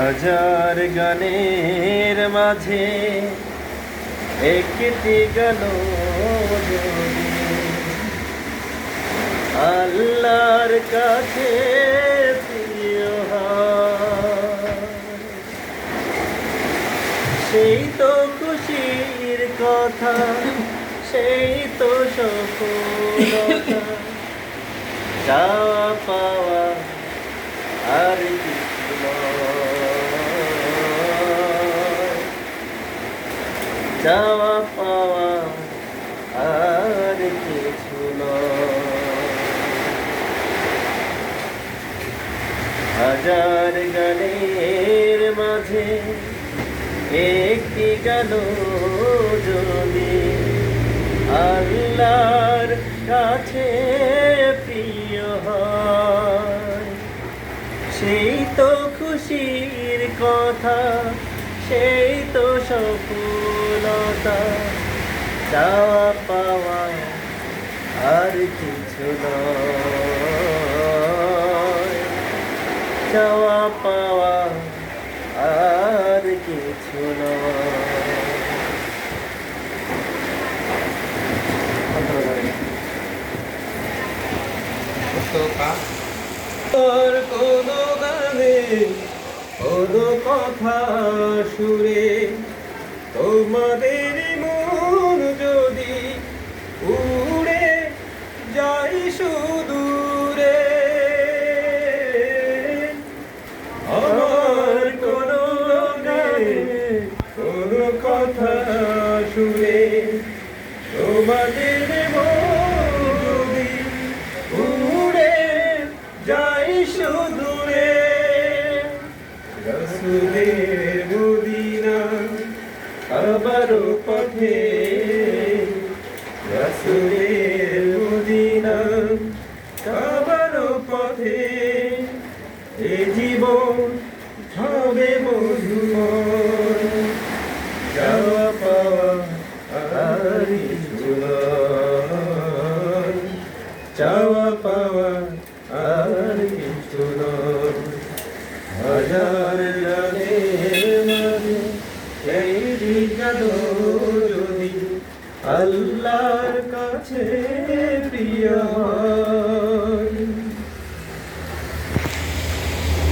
হাজার গানের মাঝে একটি গান আল্লাহর কাছে সেই তো খুশির কথা, সেই তো সফলতা। পাওয়া আর কিছু চাওয়া পাওয়া আর কিছু। হাজার গানের মাঝে একটি গান যদি আল্লাহর কাছে প্রিয় হয় সেই তো খুশির কথা, সেই তো চাওয়া পাওয়া আর কিছু চাওয়া পাওয়া আর কিছু তোর কোনো গানে কোনো কথা সুরে সুদূরে রসুলের মদিনা আবারও পথে। রসুলের মদিনা আবারও পথে। এ জীবন হবে মধুময়। যাওয়া আর চাওয়া পাওয়া আল্লাহর কাছে প্রিয়